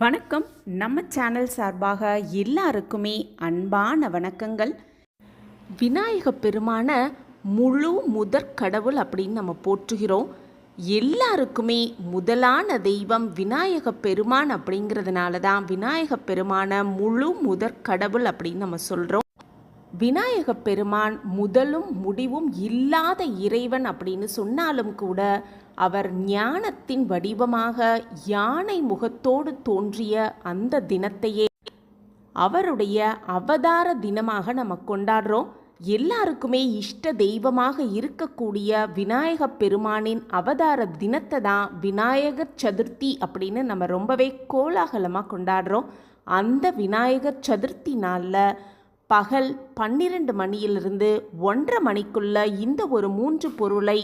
வணக்கம். நம்ம சேனல் சார்பாக எல்லாருக்குமே அன்பான வணக்கங்கள். விநாயக பெருமான முழு முதற் கடவுள் அப்படின்னு நம்ம போற்றுகிறோம். எல்லாருக்குமே முதலான தெய்வம் விநாயக பெருமான் அப்படிங்கிறதுனால தான் விநாயக பெருமான முழு முதற் கடவுள் அப்படின்னு நம்ம சொல்கிறோம் விநாயக பெருமான் முதலும் முடிவும் இல்லாத இறைவன் அப்படின்னு சொன்னாலும் கூட அவர் ஞானத்தின் வடிவமாக யானை முகத்தோடு தோன்றிய அந்த தினத்தையே அவருடைய அவதார தினமாக நம்ம கொண்டாடுறோம். எல்லாருக்குமே இஷ்ட தெய்வமாக இருக்கக்கூடிய விநாயக பெருமானின் அவதார தினத்தை தான் விநாயகர் சதுர்த்தி அப்படின்னு நம்ம ரொம்பவே கோலாகலமாக கொண்டாடுறோம். அந்த விநாயகர் சதுர்த்தி நாளில் பகல் பன்னிரண்டு மணியிலிருந்து ஒன்றரை மணிக்குள்ள இந்த ஒரு மூன்று பொருளை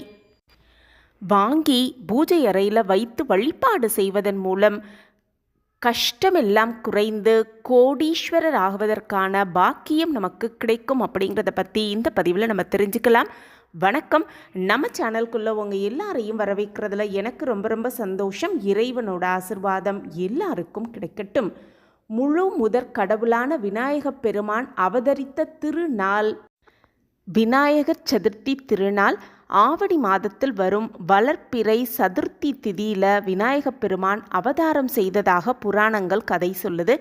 வாங்கி பூஜை அறையில் வைத்து வழிபாடு செய்வதன் மூலம் கஷ்டமெல்லாம் குறைந்து கோடீஸ்வரர் ஆகுவதற்கான பாக்கியம் நமக்கு கிடைக்கும் அப்படிங்கிறத பற்றி இந்த பதிவில் நம்ம தெரிஞ்சுக்கலாம். வணக்கம். நம்ம சேனல்குள்ளே உங்கள் எல்லாரையும் வரவேற்கிறதுல எனக்கு ரொம்ப ரொம்ப சந்தோஷம். இறைவனோட ஆசிர்வாதம் எல்லாருக்கும் கிடைக்கட்டும். முழு முதற் கடவுளான விநாயகப் பெருமான் அவதரித்த திருநாள் விநாயகர் சதுர்த்தி திருநாள் ஆவணி மாதத்தில் வரும் வளர்ப்பிறை சதுர்த்தி திதியில் விநாயகப் பெருமான் அவதாரம் செய்ததாக புராணங்கள் கதை சொல்லுது.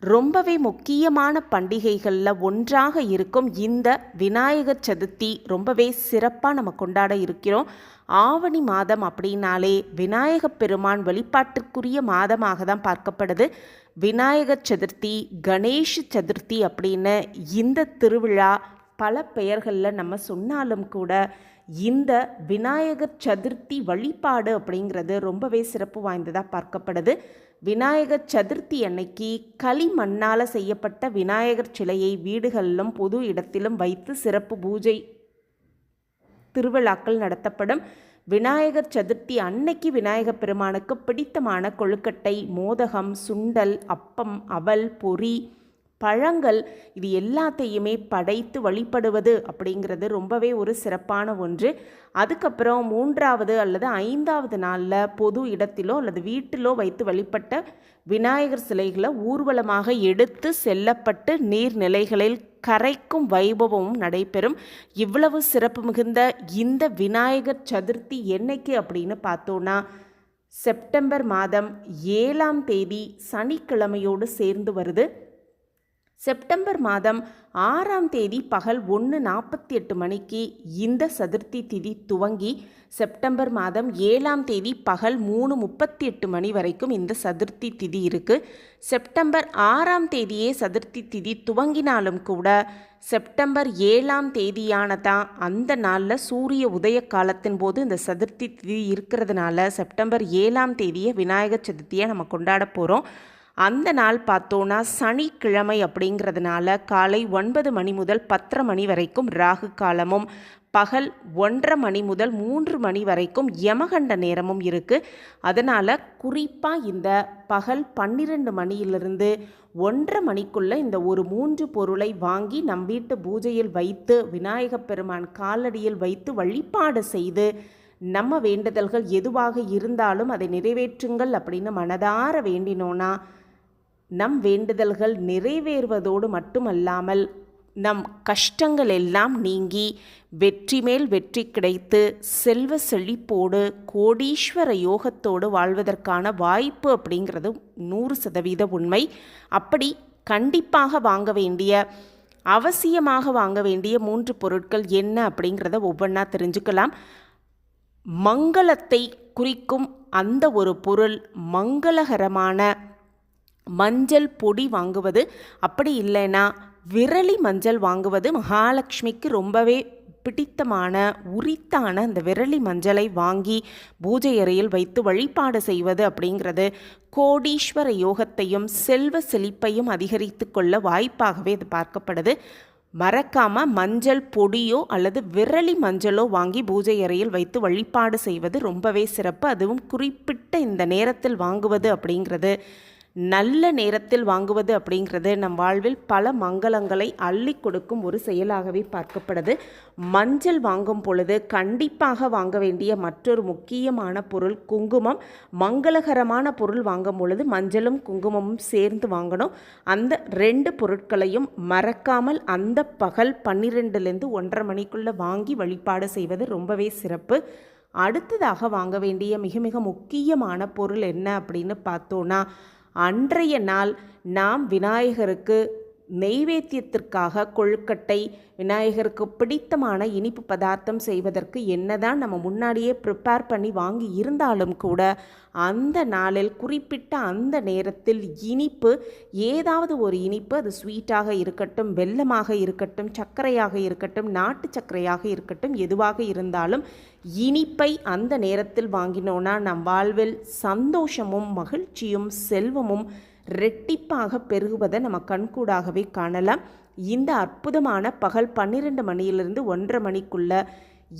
ரொம்பவே முக்கியமான பண்டிகைகளில் ஒன்றாக இருக்கும் இந்த விநாயகர் சதுர்த்தி ரொம்பவே சிறப்பாக நம்ம கொண்டாட இருக்கிறோம். ஆவணி மாதம் அப்படின்னாலே விநாயகப் பெருமான் வழிபாட்டிற்குரிய மாதமாக தான் பார்க்கப்படுது. விநாயகர் சதுர்த்தி கணேஷ் சதுர்த்தி அப்படின்னு இந்த திருவிழா பல பெயர்களில் நம்ம சொன்னாலும் கூட இந்த விநாயகர் சதுர்த்தி வழிபாடு அப்படிங்கிறது ரொம்பவே சிறப்பு வாய்ந்ததாக பார்க்கப்படுது. விநாயகர் சதுர்த்தி அன்னைக்கு களிமண்ணால் செய்யப்பட்ட விநாயகர் சிலையை வீடுகளிலும் பொது இடத்திலும் வைத்து சிறப்பு பூஜை திருவிழாக்கள் நடத்தப்படும். விநாயகர் சதுர்த்தி அன்னைக்கு விநாயகப் பெருமானுக்கு பிடித்தமான கொழுக்கட்டை மோதகம் சுண்டல் அப்பம் அவல் பொறி பழங்கள் இது எல்லாத்தையுமே படைத்து வழிபடுவது அப்படிங்கிறது ரொம்பவே ஒரு சிறப்பான ஒன்று. அதுக்கப்புறம் மூன்றாவது அல்லது ஐந்தாவது நாளில் பொது இடத்திலோ அல்லது வீட்டிலோ வைத்து வழிபட்ட விநாயகர் சிலைகளை ஊர்வலமாக எடுத்து செல்லப்பட்டு நீர்நிலைகளில் கரைக்கும் வைபவமும் நடைபெறும். இவ்வளவு சிறப்பு மிகுந்த இந்த விநாயகர் சதுர்த்தி என்னைக்கு அப்படின்னு பார்த்தோன்னா செப்டம்பர் மாதம் ஏழாம் தேதி சனிக்கிழமையோடு சேர்ந்து வருது. செப்டம்பர் மாதம் ஆறாம் தேதி பகல் ஒன்று நாற்பத்தி எட்டு மணிக்கு இந்த சதுர்த்தி திதி துவங்கி செப்டம்பர் மாதம் ஏழாம் தேதி பகல் மூணு முப்பத்தி எட்டு மணி வரைக்கும் இந்த சதுர்த்தி திதி இருக்குது செப்டம்பர் ஆறாம் தேதியே சதுர்த்தி திதி துவங்கினாலும் கூட செப்டம்பர் ஏழாம் தேதியான தான் அந்த நாளில் சூரிய உதய காலத்தின் போது இந்த சதுர்த்தி திதி இருக்கிறதுனால செப்டம்பர் ஏழாம் தேதியை விநாயகர் சதுர்த்தியை நம்ம கொண்டாட போகிறோம் அந்த நாள் பார்த்தோன்னா சனிக்கிழமை அப்படிங்கிறதுனால காலை ஒன்பது மணி முதல் பத்தரை மணி வரைக்கும் ராகு காலமும் பகல் ஒன்றரை மணி முதல் மூன்று மணி வரைக்கும் யமகண்ட நேரமும் இருக்குது அதனால் குறிப்பாக இந்த பகல் பன்னிரெண்டு மணியிலிருந்து ஒன்றரை மணிக்குள்ளே இந்த ஒரு மூன்று பொருளை வாங்கி நம் வீட்டு பூஜையில் வைத்து விநாயகப் பெருமான் காலடியில் வைத்து வழிபாடு செய்து நம்ம வேண்டுதல்கள் எதுவாக இருந்தாலும் அதை நிறைவேற்றுங்கள் அப்படின்னு மனதார வேண்டினோன்னா நம் வேண்டுதல்கள் நிறைவேறுவதோடு மட்டுமல்லாமல் நம் கஷ்டங்கள் எல்லாம் நீங்கி வெற்றி மேல் வெற்றி கிடைத்து செல்வ செழிப்போடு கோடீஸ்வர யோகத்தோடு வாழ்வதற்கான வாய்ப்பு அப்படிங்கிறது நூறு சதவீத உண்மை. அப்படி கண்டிப்பாக வாங்க வேண்டிய அவசியமாக வாங்க வேண்டிய மூன்று பொருட்கள் என்ன அப்படிங்கிறத ஒவ்வொன்றா தெரிஞ்சுக்கலாம். மங்களத்தை குறிக்கும் அந்த ஒரு பொருள் மங்களகரமான மஞ்சள் பொடி வாங்குவது. அப்படி இல்லைன்னா விரலி மஞ்சள் வாங்குவது மகாலட்சுமிக்கு ரொம்பவே பிடித்தமான உரித்தான அந்த விரலி மஞ்சளை வாங்கி பூஜை அறையில் வைத்து வழிபாடு செய்வது அப்படிங்கிறது கோடீஸ்வர யோகத்தையும் செல்வ செழிப்பையும் அதிகரித்து கொள்ள வாய்ப்பாகவே இது பார்க்கப்படுது. மறக்காமல் மஞ்சள் பொடியோ அல்லது விரலி மஞ்சளோ வாங்கி பூஜை அறையில் வைத்து வழிபாடு செய்வது ரொம்பவே சிறப்பு. அதுவும் குறிப்பிட்ட இந்த நேரத்தில் வாங்குவது அப்படிங்கிறது நல்ல நேரத்தில் வாங்குவது அப்படிங்கிறது நம் வாழ்வில் பல மங்களங்களை அள்ளி கொடுக்கும் ஒரு செயலாகவே பார்க்கப்படுது. மஞ்சள் வாங்கும் பொழுது கண்டிப்பாக வாங்க வேண்டிய மற்றொரு முக்கியமான பொருள் குங்குமம். மங்களகரமான பொருள் வாங்கும் பொழுது மஞ்சளும் குங்குமமும் சேர்ந்து வாங்கணும். அந்த ரெண்டு பொருட்களையும் மறக்காமல் அந்த பகல் பன்னிரெண்டுலேருந்து ஒன்றரை மணிக்குள்ளே வாங்கி வழிபாடு செய்வது ரொம்பவே சிறப்பு. அடுத்ததாக வாங்க வேண்டிய மிக மிக முக்கியமான பொருள் என்ன அப்படின்னு பார்த்தோன்னா அன்றைய நாள் நாம் விநாயகருக்கு நெய்வேத்தியத்திற்காக கொழுக்கட்டை விநாயகருக்கு பிடித்தமான இனிப்பு பதார்த்தம் செய்வதற்கு என்னதான் நம்ம முன்னாடியே ப்ரிப்பேர் பண்ணி வாங்கி இருந்தாலும் கூட அந்த நாளில் குறிப்பிட்ட அந்த நேரத்தில் இனிப்பு ஏதாவது ஒரு இனிப்பு அது ஸ்வீட்டாக இருக்கட்டும் வெல்லமாக இருக்கட்டும் சர்க்கரையாக இருக்கட்டும் நாட்டு சர்க்கரையாக இருக்கட்டும் எதுவாக இருந்தாலும் இனிப்பை அந்த நேரத்தில் வாங்கினோன்னா நம் வாழ்வில் சந்தோஷமும் மகிழ்ச்சியும் செல்வமும் ரெட்டிப்பாக பெருகுவதை நம்ம கண்கூடாகவே காணலாம். இந்த அற்புதமான பகல் பன்னிரெண்டு மணியிலிருந்து ஒன்றரை மணிக்குள்ள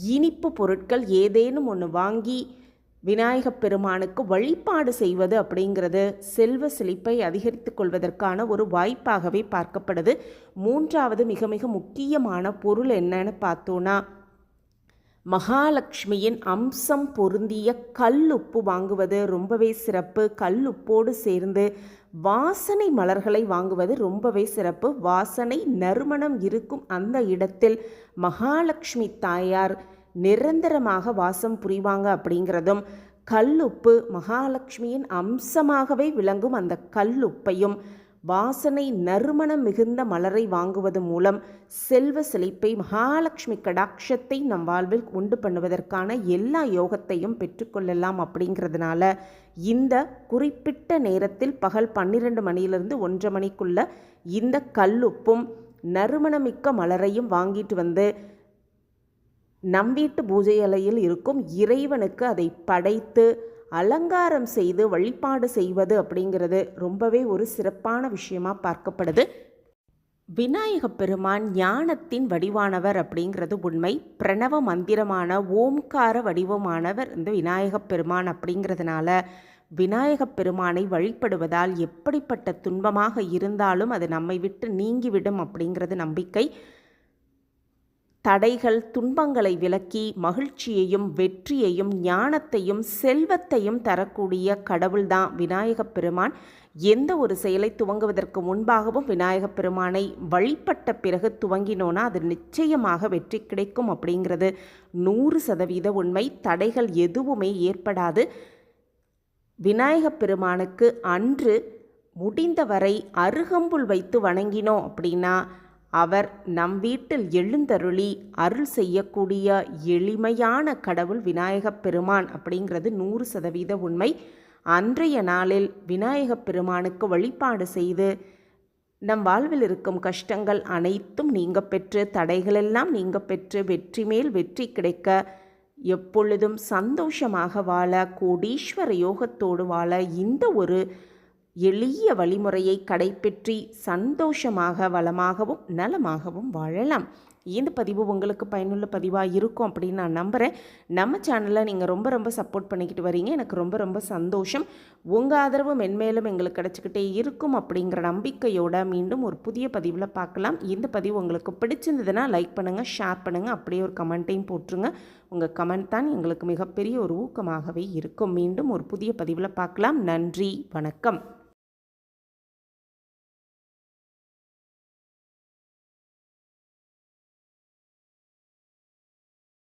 இனிப்பு பொருட்கள் ஏதேனும் ஒன்று வாங்கி விநாயகப் பெருமானுக்கு வழிபாடு செய்வது அப்படிங்கிறது செல்வ செழிப்பை அதிகரித்து கொள்வதற்கான ஒரு வாய்ப்பாகவே பார்க்கப்படுது. மூன்றாவது மிக மிக முக்கியமான பொருள் என்னன்னு பார்த்தோன்னா மகாலட்சுமியின் அம்சம் பொருந்திய கல் உப்பு வாங்குவது ரொம்பவே சிறப்பு. கல் உப்போடு சேர்ந்து வாசனை மலர்களை வாங்குவது ரொம்பவே சிறப்பு. வாசனை நறுமணம் இருக்கும் அந்த இடத்தில் மகாலட்சுமி தாயார் நிரந்தரமாக வாசம் புரிவாங்க அப்படிங்கிறதும் கல்லுப்பு மகாலட்சுமியின் அம்சமாகவே விளங்கும் அந்த கல்லுப்பையும் வாசனை நறுமணம் மிகுந்த மலரை வாங்குவது மூலம் செல்வ செழிப்பை மகாலட்சுமி கடாட்சத்தை நம் வாழ்வில் உண்டு பண்ணுவதற்கான எல்லா யோகத்தையும் பெற்றுக்கொள்ளலாம் அப்படிங்கிறதுனால இந்த குறிப்பிட்ட நேரத்தில் பகல் பன்னிரெண்டு மணியிலிருந்து ஒன்றரை மணிக்குள்ள இந்த கல்லுப்பும் நறுமணமிக்க மலரையும் வாங்கிட்டு வந்து நம் வீட்டு பூஜை அலையில் இருக்கும் இறைவனுக்கு அதை படைத்து அலங்காரம் செய்து வழிபாடு செய்வது அப்படிங்கிறது ரொம்பவே ஒரு சிறப்பான விஷயமா பார்க்கப்படுது. விநாயக பெருமான் ஞானத்தின் வடிவானவர் அப்படிங்கிறது உண்மை. பிரணவ மந்திரமான ஓம்கார வடிவமானவர் இந்த விநாயக பெருமான் அப்படிங்கிறதுனால விநாயகப் பெருமானை வழிபடுவதால் எப்படிப்பட்ட துன்பமாக இருந்தாலும் அது நம்மை விட்டு நீங்கிவிடும் அப்படிங்கிறது நம்பிக்கை. தடைகள் துன்பங்களை விலக்கி மகிழ்ச்சியையும் வெற்றியையும் ஞானத்தையும் செல்வத்தையும் தரக்கூடிய கடவுள்தான் விநாயகப் பெருமான். எந்த ஒரு செயலை துவங்குவதற்கு முன்பாகவும் விநாயகப் பெருமானை வழிபட்ட பிறகு துவங்கினோன்னா அது நிச்சயமாக வெற்றி கிடைக்கும் அப்படிங்கிறது. நூறு சதவீத உண்மை. தடைகள் எதுவுமே ஏற்படாது. விநாயகப் பெருமானுக்கு அன்று முடிந்தவரை அருகம்புல் வைத்து வணங்கினோம் அப்படின்னா அவர் நம் வீட்டில் எழுந்தருளி அருள் செய்யக்கூடிய எளிமையான கடவுள் விநாயகப் பெருமான் அப்படிங்கிறது நூறு சதவீத உண்மை. அன்றைய நாளில் விநாயகப் பெருமானுக்கு வழிபாடு செய்து நம் வாழ்வில் இருக்கும் கஷ்டங்கள் அனைத்தும் நீங்க பெற்று தடைகளெல்லாம் நீங்க பெற்று வெற்றி மேல் வெற்றி கிடைக்க எப்பொழுதும் சந்தோஷமாக வாழ கோடீஸ்வர யோகத்தோடு வாழ இந்த ஒரு எளிய வழிமுறையை கடைப்பற்றி சந்தோஷமாக வளமாகவும் நலமாகவும் வாழலாம். இந்த பதிவு உங்களுக்கு பயனுள்ள பதிவாக இருக்கும் அப்படின்னு நான் நம்புகிறேன் நம்ம சேனலை நீங்கள் ரொம்ப ரொம்ப சப்போர்ட் பண்ணிக்கிட்டு வரீங்க. எனக்கு ரொம்ப ரொம்ப சந்தோஷம். உங்கள் ஆதரவு மென்மேலும் எங்களுக்கு கிடச்சிக்கிட்டே இருக்கும் அப்படிங்கிற நம்பிக்கையோட மீண்டும் ஒரு புதிய பதிவில் பார்க்கலாம். இந்த பதிவு உங்களுக்கு பிடிச்சிருந்ததுன்னா லைக் பண்ணுங்கள் ஷேர் பண்ணுங்கள் அப்படியே ஒரு கமெண்ட்டையும் போட்டுருங்க. உங்கள் கமெண்ட் தான் எங்களுக்கு மிகப்பெரிய ஒரு ஊக்கமாகவே இருக்கும். மீண்டும் ஒரு புதிய பதிவில் பார்க்கலாம். நன்றி வணக்கம்.